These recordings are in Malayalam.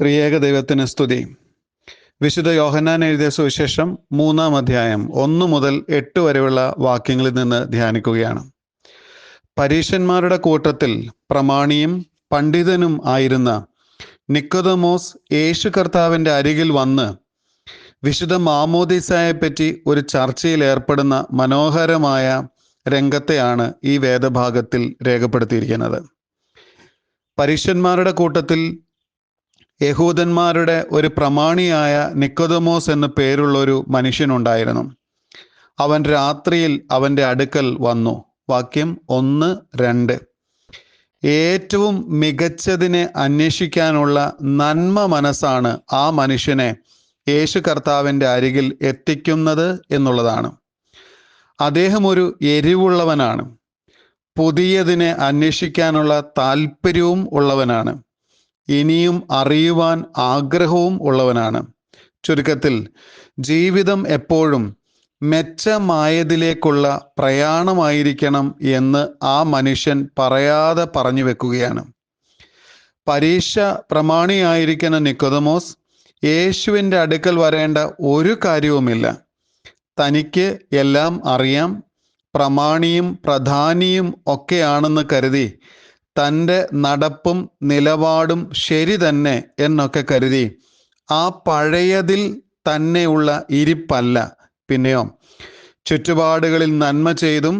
ത്രിയേക ദൈവത്തിന് സ്തുതി. വിശുദ്ധ യോഹന്നാൻ എഴുതിയ സുവിശേഷം മൂന്നാം അധ്യായം ഒന്ന് മുതൽ എട്ട് വരെയുള്ള വാക്യങ്ങളിൽ നിന്ന് ധ്യാനിക്കുകയാണ്. പരീശന്മാരുടെ കൂട്ടത്തിൽ പ്രമാണിയും പണ്ഡിതനും ആയിരുന്ന നിക്കോദമോസ് യേശു കർത്താവിന്റെ അരികിൽ വന്ന് വിശുദ്ധ മാമോദിസായെ പറ്റി ഒരു ചർച്ചയിൽ ഏർപ്പെടുന്ന മനോഹരമായ രംഗത്തെയാണ് ഈ വേദഭാഗത്തിൽ രേഖപ്പെടുത്തിയിരിക്കുന്നത്. പരീശന്മാരുടെ കൂട്ടത്തിൽ യഹൂദന്മാരുടെ ഒരു പ്രമാണിയായ നിക്കോദമോസ് എന്ന പേരുള്ള ഒരു മനുഷ്യനുണ്ടായിരുന്നു. അവൻ രാത്രിയിൽ അവന്റെ അടുക്കൽ വന്നു. വാക്യം ഒന്ന് രണ്ട്. ഏറ്റവും മികച്ചതിനെ അന്വേഷിക്കാനുള്ള നന്മ മനസ്സാണ് ആ മനുഷ്യനെ യേശു കർത്താവിന്റെ അരികിൽ എത്തിക്കുന്നത് എന്നുള്ളതാണ്. അദ്ദേഹം ഒരു എരിവുള്ളവനാണ്. പുതിയതിനെ അന്വേഷിക്കാനുള്ള താല്പര്യവും ഉള്ളവനാണ്. ഇനിയും അറിയുവാൻ ആഗ്രഹവും ഉള്ളവനാണ്. ചുരുക്കത്തിൽ ജീവിതം എപ്പോഴും മെച്ചമായതിലേക്കുള്ള പ്രയാണമായിരിക്കണം എന്ന് ആ മനുഷ്യൻ പറയാതെ പറഞ്ഞു വെക്കുകയാണ്. പരീക്ഷ പ്രമാണിയായിരിക്കുന്ന നിക്കോദമോസ് യേശുവിന്റെ അടുക്കൽ വരേണ്ട ഒരു കാര്യവുമില്ല. തനിക്ക് എല്ലാം അറിയാം പ്രമാണിയും പ്രധാനിയും ഒക്കെയാണെന്ന് കരുതി തന്റെ നടപ്പും നിലപാടും ശരി തന്നെ എന്നൊക്കെ കരുതി. ആ പഴയതിൽ തന്നെയുള്ള ഇരിപ്പല്ല. പിന്നെയോ ചുറ്റുപാടുകളിൽ നന്മ ചെയ്തും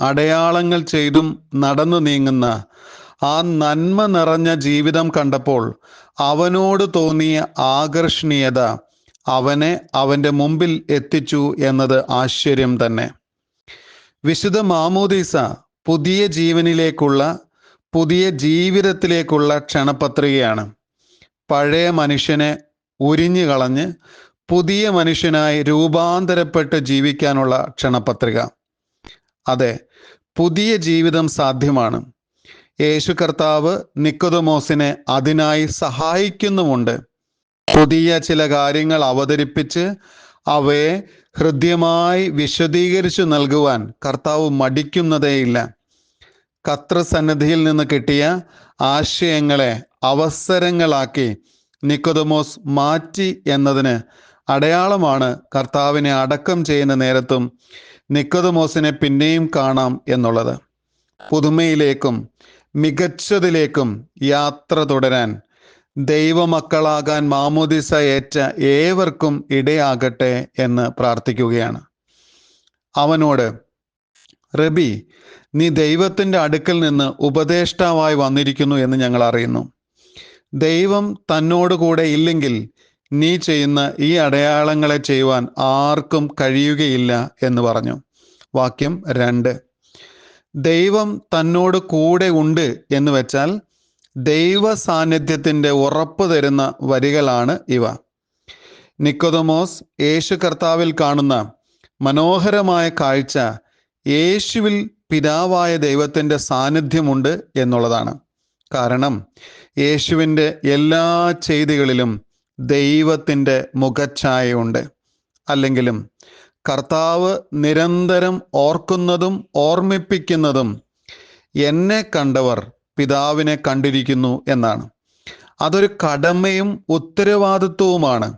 അടയാളങ്ങൾ ചെയ്തും നടന്നു നീങ്ങുന്ന ആ നന്മ നിറഞ്ഞ ജീവിതം കണ്ടപ്പോൾ അവനോട് തോന്നിയ ആകർഷണീയത അവനെ അവന്റെ മുമ്പിൽ എത്തിച്ചു എന്നത് ആശ്ചര്യം തന്നെ. വിശുദ്ധ മാമോദീസ പുതിയ ജീവനിലേക്കുള്ള പുതിയ ജീവിതത്തിലേക്കുള്ള ക്ഷണപത്രികയാണ്. പഴയ മനുഷ്യനെ ഉരിഞ്ഞു കളഞ്ഞ് പുതിയ മനുഷ്യനായി രൂപാന്തരപ്പെട്ട് ജീവിക്കാനുള്ള ക്ഷണപത്രിക. അതെ പുതിയ ജീവിതം സാധ്യമാണ്. യേശു കർത്താവ് നിക്കോദമോസിനെ അതിനായി സഹായിക്കുന്നുമുണ്ട്. പുതിയ ചില കാര്യങ്ങൾ അവതരിപ്പിച്ച് അവയെ ഹൃദ്യമായി വിശദീകരിച്ചു നൽകുവാൻ കർത്താവ് മടിക്കുന്നതേയില്ല. കത്രസന്നിധിയിൽ നിന്ന് കിട്ടിയ ആശയങ്ങളെ അവസരങ്ങളാക്കി നിക്കോദമോസ് മാറ്റി എന്നതിന് അടയാളമാണ് കർത്താവിനെ അടക്കം ചെയ്യുന്ന നേരത്തും നിക്കോദമോസിനെ പിന്നെയും കാണാം എന്നുള്ളത്. പുതുമയിലേക്കും മികച്ചതിലേക്കും യാത്ര തുടരാൻ ദൈവമക്കളാകാൻ മാമോദിസ ഏറ്റ ഏവർക്കും ഇടയാകട്ടെ എന്ന് പ്രാർത്ഥിക്കുകയാണ്. അവനോട് റബി നീ ദൈവത്തിന്റെ അടുക്കൽ നിന്ന് ഉപദേഷ്ടാവായി വന്നിരിക്കുന്നു എന്ന് ഞങ്ങൾ അറിയുന്നു. ദൈവം തന്നോട് കൂടെ ഇല്ലെങ്കിൽ നീ ചെയ്യുന്ന ഈ അടയാളങ്ങളെ ചെയ്യുവാൻ ആർക്കും കഴിയുകയില്ല എന്ന് പറഞ്ഞു. വാക്യം രണ്ട്. ദൈവം തന്നോട് കൂടെ ഉണ്ട് എന്ന് വെച്ചാൽ ദൈവ സാന്നിധ്യത്തിന്റെ ഉറപ്പ് തരുന്ന വരികളാണ് ഇവ. നിക്കോദമോസ് യേശു കർത്താവിൽ കാണുന്ന മനോഹരമായ കാഴ്ച യേശുവിൽ പിതാവായ ദൈവത്തിന്റെ സാന്നിധ്യമുണ്ട് എന്നുള്ളതാണ്. കാരണം യേശുവിന്റെ എല്ലാ ചെയ്തികളിലും ദൈവത്തിന്റെ മുഖഛായയുണ്ട് അല്ലെങ്കിലും കർത്താവ് നിരന്തരം ഓർക്കുന്നതും ഓർമ്മിപ്പിക്കുന്നതും എന്നെ കണ്ടവർ പിതാവിനെ കണ്ടിരിക്കുന്നു എന്നാണ്. അതൊരു കടമയും ഉത്തരവാദിത്വവുമാണ്.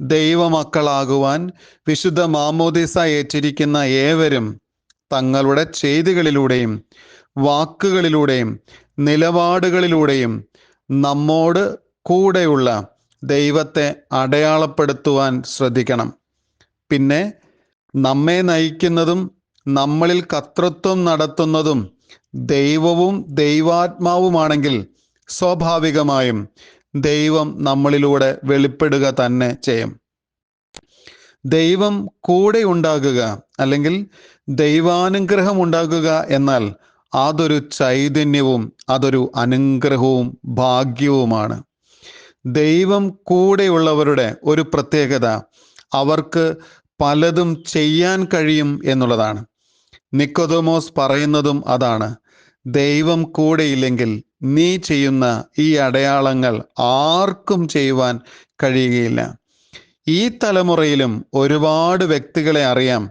ദൈവമക്കളാകുവാൻ വിശുദ്ധ മാമോദിസ ഏറ്റിരിക്കുന്ന ഏവരും തങ്ങളുടെ ചെയ്തികളിലൂടെയും വാക്കുകളിലൂടെയും നിലപാടുകളിലൂടെയും നമ്മോട് കൂടെയുള്ള ദൈവത്തെ അടയാളപ്പെടുത്തുവാൻ ശ്രദ്ധിക്കണം. പിന്നെ നമ്മെ നയിക്കുന്നതും നമ്മളിൽ കർത്തൃത്വം നടത്തുന്നതും ദൈവവും ദൈവാത്മാവുമാണെങ്കിൽ സ്വാഭാവികമായും ദൈവം നമ്മളിലൂടെ വെളിപ്പെടുക തന്നെ ചെയ്യും. ദൈവം കൂടെ ഉണ്ടാകുക അല്ലെങ്കിൽ ദൈവാനുഗ്രഹം ഉണ്ടാകുക എന്നാൽ അതൊരു ചൈതന്യവും അതൊരു അനുഗ്രഹവും ഭാഗ്യവുമാണ്. ദൈവം കൂടെയുള്ളവരുടെ ഒരു പ്രത്യേകത അവർക്ക് പലതും ചെയ്യാൻ കഴിയും എന്നുള്ളതാണ്. നിക്കോദോമോസ് പറയുന്നതും അതാണ്. ദൈവം കൂടെയില്ലെങ്കിൽ നീ ചെയ്യുന്ന ഈ അടയാളങ്ങൾ ആർക്കും ചെയ്യുവാൻ കഴിയുകയില്ല. ഈ തലമുറയിലും ഒരുപാട് വ്യക്തികളെ അറിയാം.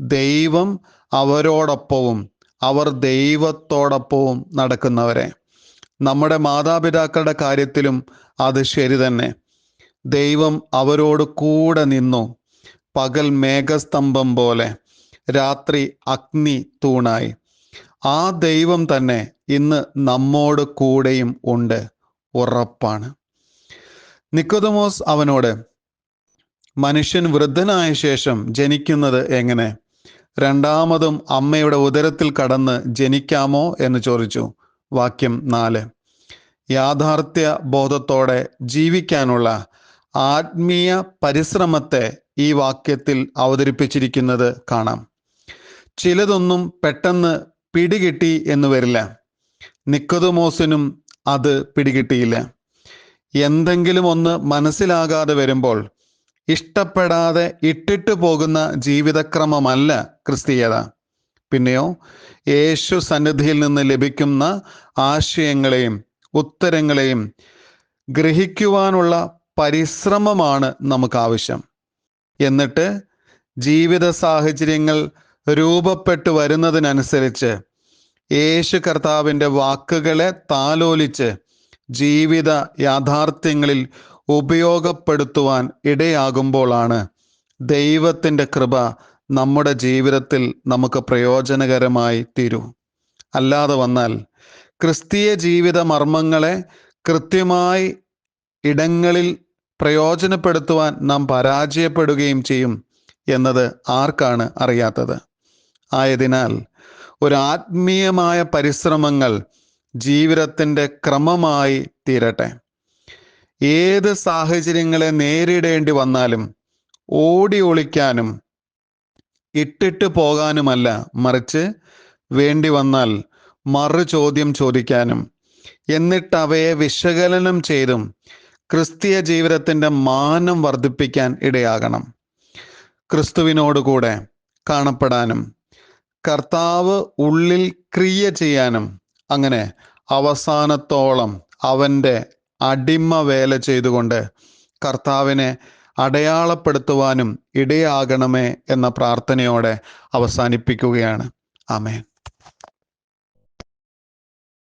ദൈവം അവരോടൊപ്പവും അവർ ദൈവത്തോടൊപ്പവും നടക്കുന്നവരെ. നമ്മുടെ മാതാപിതാക്കളുടെ കാര്യത്തിലും അത് ശരി തന്നെ. ദൈവം അവരോട് കൂടെ നിന്നു. പകൽ മേഘസ്തംഭം പോലെ രാത്രി അഗ്നി തൂണായി. ആ ദൈവം തന്നെ ഇന്ന് നമ്മോട് കൂടെയും ഉണ്ട്. ഉറപ്പാണ്. നിക്കോദമോസ് അവനോട് മനുഷ്യൻ വൃദ്ധനായ ശേഷം ജനിക്കുന്നത് എങ്ങനെ? രണ്ടാമതും അമ്മയുടെ ഉദരത്തിൽ കടന്ന് ജനിക്കാമോ എന്ന് ചോദിച്ചു. വാക്യം നാല്. യാഥാർത്ഥ്യ ബോധത്തോടെ ജീവിക്കാനുള്ള ആത്മീയ പരിശ്രമത്തെ ഈ വാക്യത്തിൽ അവതരിപ്പിച്ചിരിക്കുന്നത് കാണാം. ചിലതൊന്നും പെട്ടെന്ന് പിടികിട്ടി എന്ന് വരില്ല. നിക്കതുമോസിനും അത് പിടികിട്ടിയില്ല. എന്തെങ്കിലും ഒന്ന് മനസ്സിലാകാതെ വരുമ്പോൾ ഇഷ്ടപ്പെടാതെ ഇട്ടിട്ട് പോകുന്ന ജീവിതക്രമമല്ല ക്രിസ്തീയത. പിന്നെയോ യേശു സന്നിധിയിൽ നിന്ന് ലഭിക്കുന്ന ആശയങ്ങളെയും ഉത്തരങ്ങളെയും ഗ്രഹിക്കുവാനുള്ള പരിശ്രമമാണ് നമുക്ക് ആവശ്യം എന്നിട്ട് ജീവിത സാഹചര്യങ്ങൾ രൂപപ്പെട്ടു വരുന്നതിനനുസരിച്ച് യേശു കർത്താവിന്റെ വാക്കുകളെ താലോലിച്ച് ജീവിത യാഥാർത്ഥ്യങ്ങളിൽ ഉപയോഗപ്പെടുത്തുവാൻ ഇടയാകുമ്പോളാണ് ദൈവത്തിന്റെ കൃപ നമ്മുടെ ജീവിതത്തിൽ നമുക്ക് പ്രയോജനകരമായി തീരൂ. അല്ലാതെ വന്നാൽ ക്രിസ്തീയ ജീവിത മർമ്മങ്ങളെ കൃത്യമായി ഇടങ്ങളിൽ പ്രയോജനപ്പെടുത്തുവാൻ നാം പരാജയപ്പെടുകയും ചെയ്യും എന്നത് ആർക്കാണ് അറിയാത്തത്? ആയതിനാൽ ഒരു ആത്മീയമായ പരിശ്രമങ്ങൾ ജീവിതത്തിന്റെ ക്രമമായി തീരട്ടെ. ഏത് സാഹചര്യങ്ങളെ നേരിടേണ്ടി വന്നാലും ഓടി ഒളിക്കാനും ഇട്ടിട്ട് പോകാനുമല്ല മറിച്ച് വേണ്ടി വന്നാൽ മറു ചോദ്യം ചോദിക്കാനും. എന്നിട്ട് അവയെ വിശകലനം ചെയ്തും ക്രിസ്തീയ ജീവിതത്തിന്റെ മാനം വർദ്ധിപ്പിക്കാൻ ഇടയാകണം. ക്രിസ്തുവിനോട് കൂടെ കാണപ്പെടാനും കർത്താവ് ഉള്ളിൽ ക്രിയ ചെയ്യാനും അങ്ങനെ അവസാനത്തോളം അവന്റെ അടിമ വേല ചെയ്തുകൊണ്ട് കർത്താവിനെ അടയാളപ്പെടുത്തുവാനും ഇടയാകണമേ എന്ന പ്രാർത്ഥനയോടെ അവസാനിപ്പിക്കുകയാണ്. ആമേൻ.